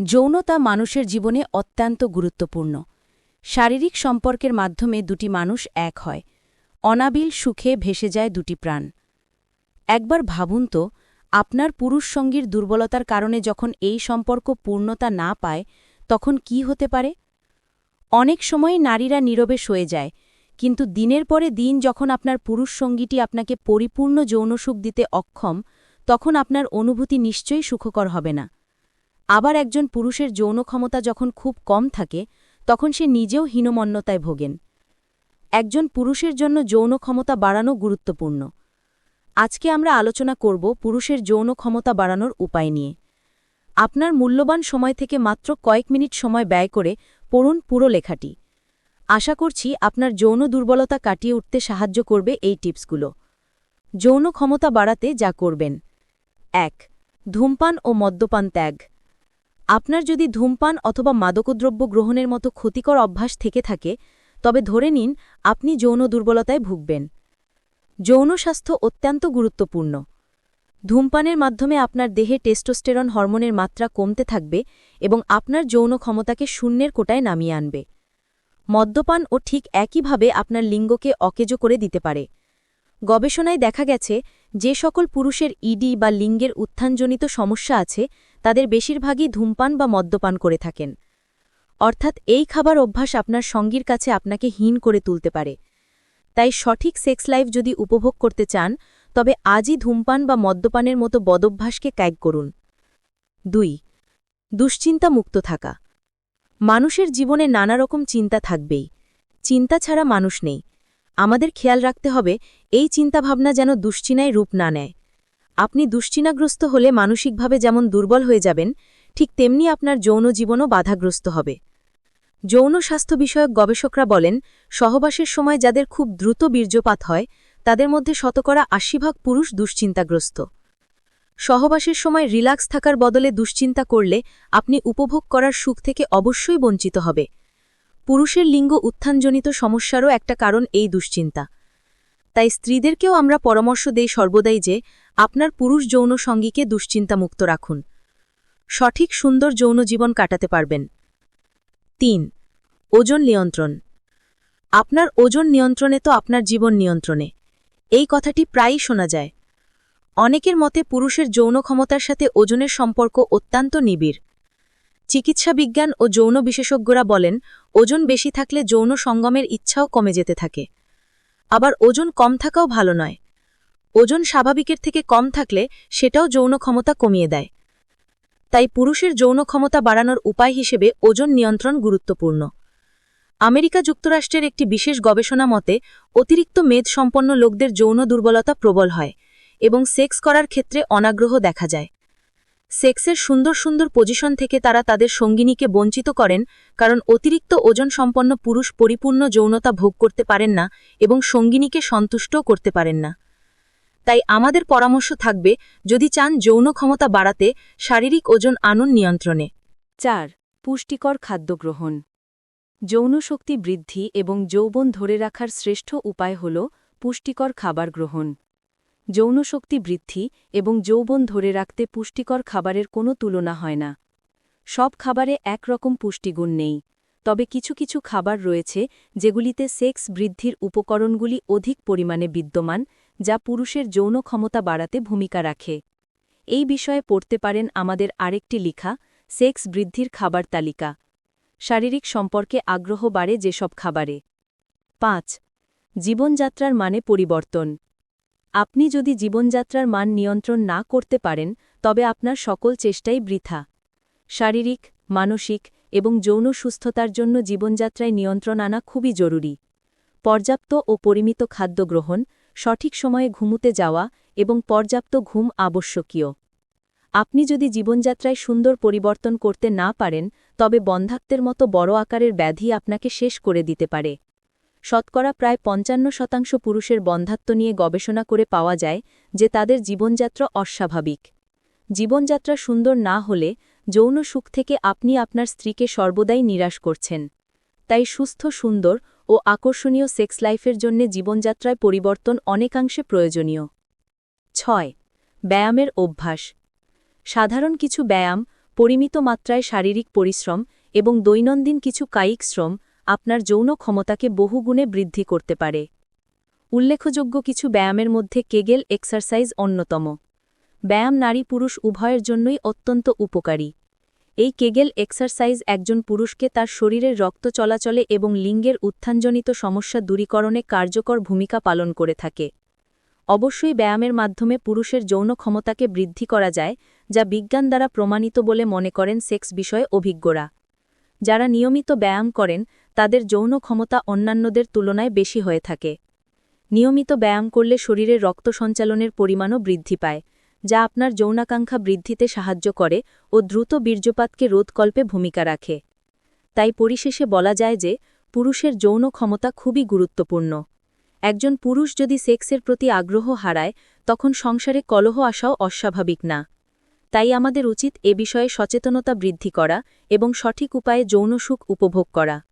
যৌনতা মানুষের জীবনে অত্যন্ত গুরুত্বপূর্ণ। শারীরিক সম্পর্কের মাধ্যমে দুটি মানুষ এক হয়। অনাবিল সুখে ভেসে যায় দুটি প্রাণ। একবার ভাবুন তো, আপনার পুরুষ সঙ্গীর দুর্বলতার কারণে যখন এই সম্পর্ক পূর্ণতা না পায়, তখন কি হতে পারে? অনেক সময় নারীরা নীরবে সয়ে যায়, কিন্তু দিনের পরে দিন যখন আপনার পুরুষ সঙ্গীটি আপনাকে পরিপূর্ণ যৌনসুখ দিতে অক্ষম, তখন আপনার অনুভূতি নিশ্চয়ই সুখকর হবে না। আবার একজন পুরুষের যৌন ক্ষমতা যখন খুব কম থাকে, তখন সে নিজেও হীনমন্যতায় ভোগেন। একজন পুরুষের জন্য যৌন ক্ষমতা বাড়ানো গুরুত্বপূর্ণ। আজকে আমরা আলোচনা করব পুরুষের যৌন ক্ষমতা বাড়ানোর উপায় নিয়ে। আপনার মূল্যবান সময় থেকে মাত্র কয়েক মিনিট সময় ব্যয় করে পড়ুন পুরো লেখাটি। আশা করছি আপনার যৌন দুর্বলতা কাটিয়ে উঠতে সাহায্য করবে এই টিপসগুলো। যৌন ক্ষমতা বাড়াতে যা করবেন। এক, ধূমপান ও মদ্যপান ত্যাগ। আপনার যদি ধূমপান অথবা মাদকদ্রব্য গ্রহণের মতো ক্ষতিকর অভ্যাস থেকে থাকে, তবে ধরে নিন, আপনি যৌন দুর্বলতায় ভুগবেন। যৌন স্বাস্থ্য অত্যন্ত গুরুত্বপূর্ণ। ধূমপানের মাধ্যমে আপনার দেহে টেস্টোস্টেরন হরমোনের মাত্রা কমতে থাকবে এবং আপনার যৌন ক্ষমতাকে শূন্যের কোটায় নামিয়ে আনবে। মদ্যপান ও ঠিক একইভাবে আপনার লিঙ্গকে অকেজো করে দিতে পারে। গবেষণায় দেখা গেছে, যে সকল পুরুষের ইডি বা লিঙ্গের উত্থানজনিত সমস্যা আছে তাদের বেশিরভাগই ধূমপান বা মদ্যপান করে থাকেন। অর্থাৎ এই খাবার অভ্যাস আপনার সঙ্গীর কাছে আপনাকে হীন করে তুলতে পারে। তাই সঠিক সেক্স লাইফ যদি উপভোগ করতে চান, তবে আজই ধূমপান বা মদ্যপানের মতো বদভ্যাসকে ক্যাগ করুন। দুই দুশ্চিন্তা মুক্ত থাকা। মানুষের জীবনে নানা রকম চিন্তা থাকবেই। চিন্তা ছাড়া মানুষ নেই। আমাদের খেয়াল রাখতে হবে, এই চিন্তাভাবনা যেন দুশ্চিনায় রূপ না নেয়। আপনি দুশ্চিনাগ্রস্ত হলে মানসিকভাবে যেমন দুর্বল হয়ে যাবেন, ঠিক তেমনি আপনার যৌন জীবনও বাধাগ্রস্ত হবে। যৌন স্বাস্থ্য বিষয়ক গবেষকরা বলেন, সহবাসের সময় যাদের খুব দ্রুত বীর্যপাত হয়, তাদের মধ্যে শতকরা আশি ভাগ পুরুষ দুশ্চিন্তাগ্রস্ত। সহবাসের সময় রিল্যাক্স থাকার বদলে দুশ্চিন্তা করলে আপনি উপভোগ করার সুখ থেকে অবশ্যই বঞ্চিত হবে। পুরুষের লিঙ্গ উত্থানজনিত সমস্যারও একটা কারণ এই দুশ্চিন্তা। তাই স্ত্রীদেরকেও আমরা পরামর্শ দেই সর্বদাই যে, আপনার পুরুষ যৌন সঙ্গীকে দুশ্চিন্তামুক্ত রাখুন। সঠিক সুন্দর যৌন জীবন কাটাতে পারবেন। তিন, ওজন নিয়ন্ত্রণ। আপনার ওজন নিয়ন্ত্রণে তো আপনার জীবন নিয়ন্ত্রণে। এই কথাটি প্রায়ই শোনা যায়। অনেকের মতে পুরুষের যৌন ক্ষমতার সাথে ওজনের সম্পর্ক অত্যন্ত নিবিড়। চিকিৎসা বিজ্ঞান ও যৌন বিশেষজ্ঞরা বলেন, ওজন বেশি থাকলে যৌন সঙ্গমের ইচ্ছাও কমে যেতে থাকে। আবার ওজন কম থাকাও ভালো নয়। ওজন স্বাভাবিকের থেকে কম থাকলে সেটাও যৌন ক্ষমতা কমিয়ে দেয়। তাই পুরুষের যৌন ক্ষমতা বাড়ানোর উপায় হিসেবে ওজন নিয়ন্ত্রণ গুরুত্বপূর্ণ। আমেরিকা যুক্তরাষ্ট্রের একটি বিশেষ গবেষণা মতে, অতিরিক্ত মেদ সম্পন্ন লোকদের যৌন দুর্বলতা প্রবল হয় এবং সেক্স করার ক্ষেত্রে অনাগ্রহ দেখা যায়। সেক্সের সুন্দর সুন্দর পজিশন থেকে তারা তাদের সঙ্গিনীকে বঞ্চিত করেন, কারণ অতিরিক্ত ওজন সম্পন্ন পুরুষ পরিপূর্ণ যৌনতা ভোগ করতে পারেন না এবং সঙ্গিনীকে সন্তুষ্টও করতে পারেন না। তাই আমাদের পরামর্শ থাকবে, যদি চান যৌন ক্ষমতা বাড়াতে, শারীরিক ওজন আনুন নিয়ন্ত্রণে। চার, পুষ্টিকর খাদ্য গ্রহণ। যৌন শক্তি বৃদ্ধি এবং যৌবন ধরে রাখার শ্রেষ্ঠ উপায় হল পুষ্টিকর খাবার গ্রহণ। যৌনশক্তি বৃদ্ধি এবং যৌবন ধরে রাখতে পুষ্টিকর খাবারের কোনো তুলনা হয় না। সব খাবারে একরকম পুষ্টিগুণ নেই, তবে কিছু কিছু খাবার রয়েছে যেগুলিতে সেক্স বৃদ্ধির উপকরণগুলি অধিক পরিমাণে বিদ্যমান, যা পুরুষের যৌন ক্ষমতা বাড়াতে ভূমিকা রাখে। এই বিষয়ে পড়তে পারেন আমাদের আরেকটি লিখা, সেক্স বৃদ্ধির খাবার তালিকা। শারীরিক সম্পর্কে আগ্রহ বাড়ে যেসব খাবারে। পাঁচ, জীবনযাত্রার মানে পরিবর্তন। আপনি যদি জীবনযাত্রার মান নিয়ন্ত্রণ না করতে পারেন, তবে আপনার সকল চেষ্টাই বৃথা। শারীরিক, মানসিক এবং যৌন সুস্থতার জন্য জীবনযাত্রায় নিয়ন্ত্রণ আনা খুবই জরুরি। পর্যাপ্ত ও পরিমিত খাদ্য গ্রহণ, সঠিক সময়ে ঘুমুতে যাওয়া এবং পর্যাপ্ত ঘুম আবশ্যকীয়। আপনি যদি জীবনযাত্রায় সুন্দর পরিবর্তন করতে না পারেন, তবে বন্ধাত্বের মতো বড় আকারের ব্যাধি আপনাকে শেষ করে দিতে পারে। শতকরা প্রায় পঞ্চান্ন শতাংশ পুরুষের বন্ধাত্ব নিয়ে গবেষণা করে পাওয়া যায় যে তাদের জীবনযাত্রা অস্বাভাবিক। জীবনযাত্রা সুন্দর না হলে যৌন সুখ থেকে আপনি আপনার স্ত্রীকে সর্বদাই নিরাশ করছেন। তাই সুস্থ, সুন্দর ও আকর্ষণীয় সেক্স লাইফের জন্য জীবনযাত্রায় পরিবর্তন অনেকাংশে প্রয়োজনীয়। ছয়, ব্যায়ামের অভ্যাস। সাধারণ কিছু ব্যায়াম, পরিমিত মাত্রায় শারীরিক পরিশ্রম এবং দৈনন্দিন কিছু কায়িক শ্রম আপনার যৌন ক্ষমতাকে বহুগুণে বৃদ্ধি করতে পারে। উল্লেখযোগ্য কিছু ব্যায়ামের মধ্যে কেগেল এক্সারসাইজ অন্যতম। ব্যায়াম নারী পুরুষ উভয়ের জন্যই অত্যন্ত উপকারী। এই কেগেল এক্সারসাইজ একজন পুরুষকে তার শরীরের রক্ত চলাচলে এবং লিঙ্গের উত্থানজনিত সমস্যা দূরীকরণে কার্যকর ভূমিকা পালন করে থাকে। অবশ্যই ব্যায়ামের মাধ্যমে পুরুষের যৌন ক্ষমতাকে বৃদ্ধি করা যায়, যা বিজ্ঞান দ্বারা প্রমাণিত বলে মনে করেন সেক্স বিষয়ে অভিজ্ঞরা। যারা নিয়মিত ব্যায়াম করেন তাদের যৌন ক্ষমতা অন্যান্যদের তুলনায় বেশি হয়ে থাকে। নিয়মিত ব্যায়াম করলে শরীরে রক্ত সঞ্চালনের পরিমাণও বৃদ্ধি পায়, যা আপনার যৌনাকাঙ্ক্ষা বৃদ্ধিতে সাহায্য করে ও দ্রুত বীর্যপাতকে রোধকল্পে ভূমিকা রাখে। তাই পরিশেষে বলা যায় যে, পুরুষের যৌন ক্ষমতা খুবই গুরুত্বপূর্ণ। একজন পুরুষ যদি সেক্সের প্রতি আগ্রহ হারায়, তখন সংসারে কলহ আসাও অস্বাভাবিক না। তাই আমাদের উচিত এ বিষয়ে সচেতনতা বৃদ্ধি করা এবং সঠিক উপায়ে যৌন সুখ উপভোগ করা।